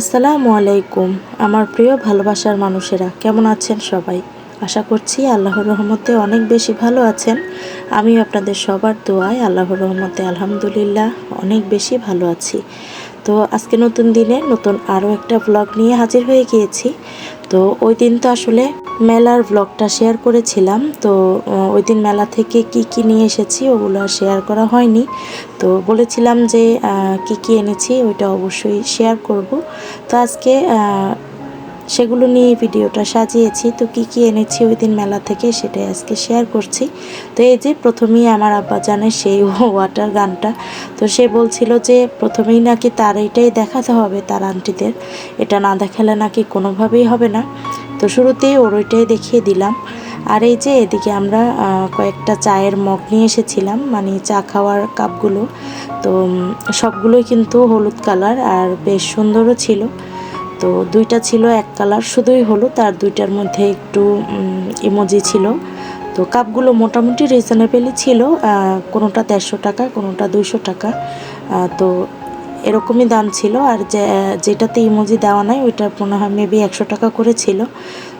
আসসালামু আলাইকুম, আমার প্রিয় ভালোবাসার মানুষেরা, কেমন আছেন সবাই? আশা করছি আল্লাহর রহমতে অনেক বেশি ভালো আছেন। আমি আপনাদের সবার দোয়ায় আল্লাহর রহমতে আলহামদুলিল্লাহ অনেক বেশি ভালো আছি। তো আজকে নতুন দিনে নতুন আরও একটা ব্লগ নিয়ে হাজির হয়ে গিয়েছি। তো ওই দিন তো আসলে মেলার ব্লগটা শেয়ার করেছিলাম। তো ওই দিন মেলা থেকে কি কি নিয়ে এসেছি ওগুলো আর শেয়ার করা হয়নি। তো, বলেছিলাম যে কি কি এনেছি ওইটা অবশ্যই শেয়ার করব। তো, আজকে সেগুলো নিয়ে ভিডিওটা সাজিয়েছি। তো কি কি এনেছি ওই দিন মেলা থেকে সেটাই আজকে শেয়ার করছি। তো এই যে প্রথমেই আমার আব্বা জানে সেই ওয়াটার গানটা তো সে বলছিল যে, প্রথমেই নাকি তার এইটাই দেখাতে হবে তার আন্টিদের এটা না দেখালে নাকি কোনোভাবেই হবে না। তো শুরুতেই ওর ওইটাই দেখিয়ে দিলাম। আর এই যে এদিকে আমরা কয়েকটা চায়ের মগ নিয়ে এসেছিলাম মানে চা খাওয়ার কাপগুলো। তো সবগুলোই কিন্তু হলুদ কালার আর বেশ সুন্দরও ছিল। তো দুইটা ছিল এক কালার, শুধুই হলুদ আর দুইটার মধ্যে একটু ইমোজি ছিল। তো কাপগুলো মোটামুটি রিজনেবেলই ছিল কোনোটা দেড়শো টাকা, কোনোটা দুইশো টাকা। তো এরকমই দাম ছিল, আর যেটাতে ইমোজি দেওয়া নাই, ওইটা মনে হয় মেবি একশো টাকা করে ছিল।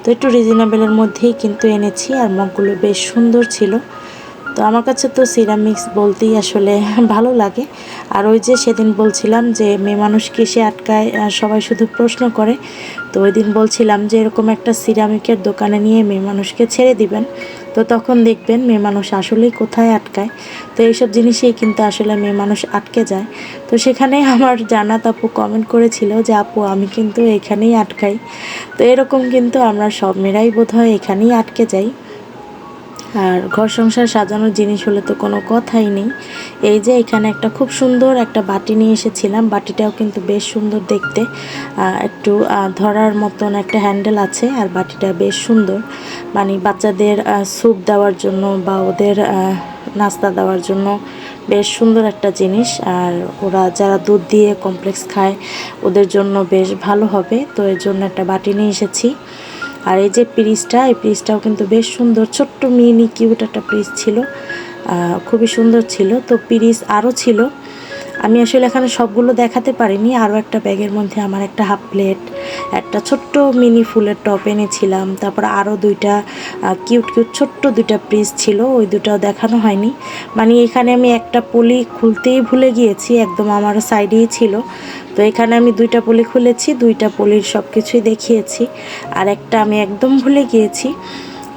তো একটু রিজনেবলের মধ্যেই কিন্তু এনেছি, আর মগগুলো বেশ সুন্দর ছিল। তো আমার কাছে তো সিরামিক্স বলতেই আসলে ভালো লাগে। আর ওই যে সেদিন বলছিলাম যে মেয়ে মানুষকে সে আটকায় সবাই শুধু প্রশ্ন করে। তো ওই দিন বলছিলাম যে এরকম একটা সিরামিকের দোকানে নিয়ে মেয়ে মানুষকে ছেড়ে দিবেন। তো তখন দেখবেন মেয়ে মানুষ আসলেই কোথায় আটকায়। তো এইসব জিনিসেই কিন্তু আসলে মেয়ে মানুষ আটকে যায়। তো সেখানে আমার জানাত আপু কমেন্ট করেছিল যে, আপু, আমি কিন্তু এখানেই আটকাই। তো এরকম কিন্তু আমরা সব মেয়েরাই বোধ হয় এখানেই আটকে যাই। আর ঘর সংসার সাজানোর জিনিস হলে তো কোনো কথাই নেই। এই যে এখানে একটা খুব সুন্দর একটা বাটি নিয়ে এসেছিলাম। বাটিটাও কিন্তু বেশ সুন্দর দেখতে। একটু ধরার মতন একটা হ্যান্ডেল আছে আর বাটিটা বেশ সুন্দর। মানে বাচ্চাদের স্যুপ দেওয়ার জন্য বা ওদের নাস্তা দেওয়ার জন্য বেশ সুন্দর একটা জিনিস। আর ওরা যারা দুধ দিয়ে কমপ্লেক্স খায়, ওদের জন্য বেশ ভালো হবে। তো এর জন্য একটা বাটি নিয়ে এসেছি। আর এই যে পিরিজটা এই পিরিসটাও কিন্তু বেশ সুন্দর। ছোট্ট মিনি কিউট একটা পিরিস ছিল খুবই সুন্দর ছিল। তো পিরিজ আরও ছিল। আমি আসলে এখানে সবগুলো দেখাতে পারিনি, আরও একটা ব্যাগের মধ্যে আমার একটা হাফ প্লেট একটা ছোট্ট মিনি ফুলের টপ এনেছিলাম। তারপর আরও দুইটা কিউট কিউট ছোট্ট দুইটা পিস ছিল, ওই দুটাও দেখানো হয়নি। মানে এখানে আমি একটা পলি খুলতেই ভুলে গিয়েছি, একদম আমার সাইডেই ছিল। তো এখানে আমি দুইটা পলি খুলেছি, দুইটা পলির সব কিছুই দেখিয়েছি। আর একটা আমি একদম ভুলে গিয়েছি।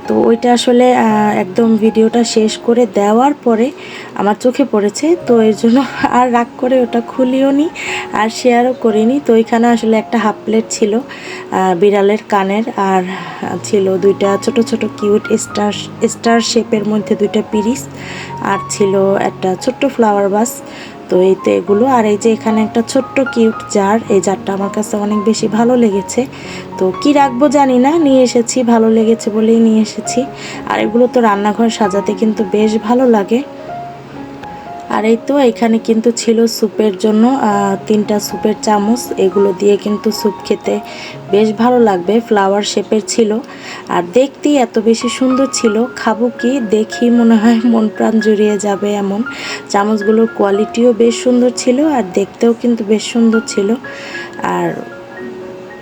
তো ওইটা আসলে একদম ভিডিওটা শেষ করে দেওয়ার পরে আমার চোখে পড়েছে, তো এর জন্য আর রাগ করে ওটা খুলিও নি আর শেয়ারও করিনি। তো ওইখানে আসলে একটা হাফ প্লেট ছিল বিড়ালের কানের আর ছিল দুইটা ছোট ছোট কিউট স্টার স্টার শেপের মধ্যে দুইটা পিরিস আর ছিল একটা ছোট্ট ফ্লাওয়ার বাস তো এই তো এগুলো। আর এই যে এখানে একটা ছোট্ট কিউট জার, এই জারটা আমার কাছে অনেক বেশি ভালো লেগেছে। তো কি রাখব জানি না, নিয়ে এসেছি, ভালো লেগেছে বলেই নিয়ে এসেছি। আর এগুলো তো রান্নাঘর সাজাতে কিন্তু বেশ ভালো লাগে। আর এই তো, এখানে কিন্তু ছিল স্যুপের জন্য তিনটা স্যুপের চামচ, এগুলো দিয়ে কিন্তু স্যুপ খেতে বেশ ভালো লাগবে ফ্লাওয়ার শেপের ছিল। আর দেখতেই এত বেশি সুন্দর ছিল, খাব কি, দেখি মনে হয় মন প্রাণ জুড়িয়ে যাবে এমন। চামচগুলোর কোয়ালিটিও বেশ সুন্দর ছিল আর দেখতেও কিন্তু বেশ সুন্দর ছিল। আর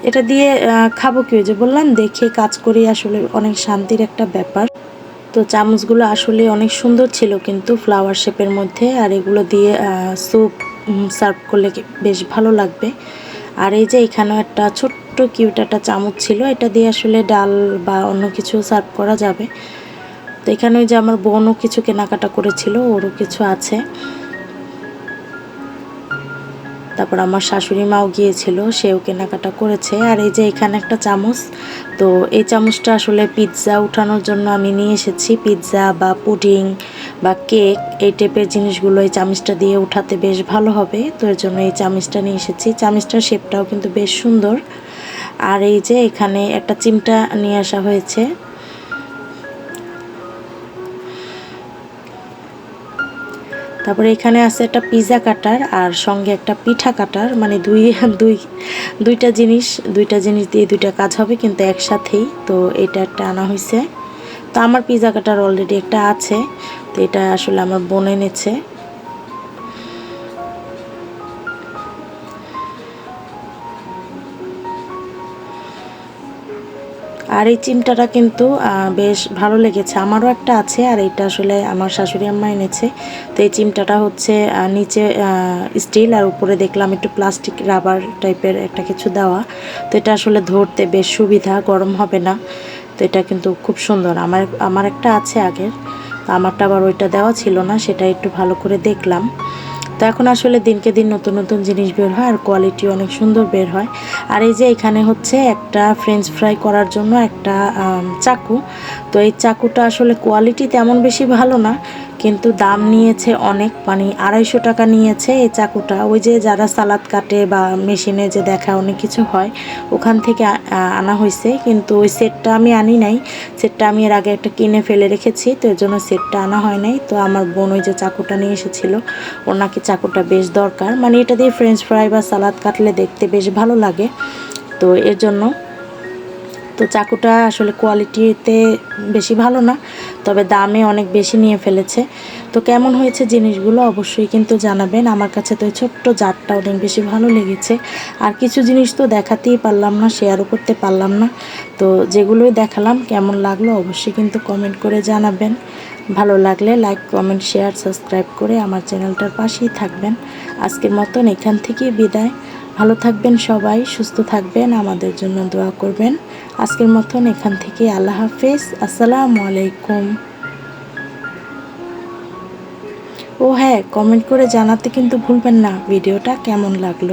এটা দিয়ে খাব কি যে বললাম, দেখে কাজ করি আসলে অনেক শান্তির একটা ব্যাপার। তো চামচগুলো আসলে অনেক সুন্দর ছিল কিন্তু ফ্লাওয়ার শেপের মধ্যে, আর এগুলো দিয়ে স্যুপ সার্ভ করলে বেশ ভালো লাগবে। আর এই যে এখানেও একটা ছোট্ট কিউট একটা চামচ ছিল, এটা দিয়ে আসলে ডাল বা অন্য কিছু সার্ভ করা যাবে। তো এখানে যে আমার বোনও কিছু কেনাকাটা করেছিল, ওরও কিছু আছে। তারপর আমার শাশুড়ি মাও গিয়েছিল, সেও কেনাকাটা করেছে। আর এই যে এখানে একটা চামচ, তো এই চামচটা আসলে পিৎজা উঠানোর জন্য আমি নিয়ে এসেছি। পিৎজা বা পুডিং বা কেক, এই টাইপের জিনিসগুলো এই চামচটা দিয়ে উঠাতে বেশ ভালো হবে। তো এর জন্য এই চামচটা নিয়ে এসেছি। চামচটার শেপটাও কিন্তু বেশ সুন্দর। আর এই যে এখানে একটা চিমটা নিয়ে আসা হয়েছে। তারপরে এখানে আছে একটা পিজা কাটার আর সঙ্গে একটা পিঠা কাটার মানে দুই দুই, দুইটা জিনিস দুইটা জিনিস দিয়ে দুইটা কাজ হবে কিন্তু একসাথেই। তো এটা একটা আনা হয়েছে তো আমার পিজা কাটার অলরেডি একটা আছে। তো এটা আসলে আমার বোন এনেছে। আর এই চিমটাটা কিন্তু বেশ ভালো লেগেছে। আমারও একটা আছে, আর এটা আসলে আমার শাশুড়ি আম্মা এনেছে। তো এই চিমটাটা হচ্ছে নিচে স্টিল, আর উপরে দেখলাম একটু প্লাস্টিক, রাবার টাইপের একটা কিছু দেওয়া। তো এটা আসলে ধরতে বেশ সুবিধা, গরম হবে না। তো এটা কিন্তু খুব সুন্দর। আমার আমার একটা আছে আগের। আমারটা আবার ওইটা দেওয়া ছিল না, সেটা একটু ভালো করে দেখলাম। তো এখন আসলে দিনকে দিন নতুন নতুন জিনিস বের হয় আর কোয়ালিটি অনেক সুন্দর বের হয়। আর এই যে এখানে হচ্ছে একটা ফ্রেঞ্চ ফ্রাই করার জন্য একটা চাকু। তো এই চাকুটা আসলে কোয়ালিটি তেমন বেশি ভালো না। কিন্তু দাম নিয়েছে অনেক মানে আড়াইশো টাকা নিয়েছে এই চাকুটা। ওই যে যারা সালাদ কাটে বা মেশিনে যে দেখা অনেক কিছু হয়, ওখান থেকে আনা হয়েছে। কিন্তু ওই সেটটা আমি আনি নাই। সেটটা আমি এর আগে একটা কিনে ফেলে রেখেছি, তো এর জন্য সেটটা আনা হয় নাই। তো আমার বোন ওই যে চাকুটা নিয়ে এসেছিল, ওর নাকি চাকুটা বেশ দরকার। মানে এটা দিয়ে ফ্রেঞ্চ ফ্রাই বা সালাদ কাটলে দেখতে বেশ ভালো লাগে। তো এর জন্য তো চাকুটা আসলে কোয়ালিটিতে বেশি ভালো না, তবে দামে অনেক বেশি নিয়ে ফেলেছে। তো কেমন হয়েছে জিনিসগুলো অবশ্যই কিন্তু জানাবেন। আমার কাছে তো ছোট্ট জারটা অনেক বেশি ভালো লেগেছে। আর কিছু জিনিস তো দেখাতেই পারলাম না শেয়ারও করতে পারলাম না। তো যেগুলোই দেখালাম, কেমন লাগল অবশ্যই কিন্তু কমেন্ট করে জানাবেন। ভালো লাগলে লাইক কমেন্ট শেয়ার সাবস্ক্রাইব করে আমার চ্যানেলটার পাশেই থাকবেন। আজকের মতন এখান থেকেই বিদায়। ভালো থাকবেন সবাই, সুস্থ থাকবেন, আমাদের জন্য দোয়া করবেন। আজকের মতন এখান থেকে আল্লাহ হাফেজ। আসসালামু আলাইকুম। ও হ্যাঁ কমেন্ট করে জানাতে কিন্তু ভুলবেন না, ভিডিওটা কেমন লাগল?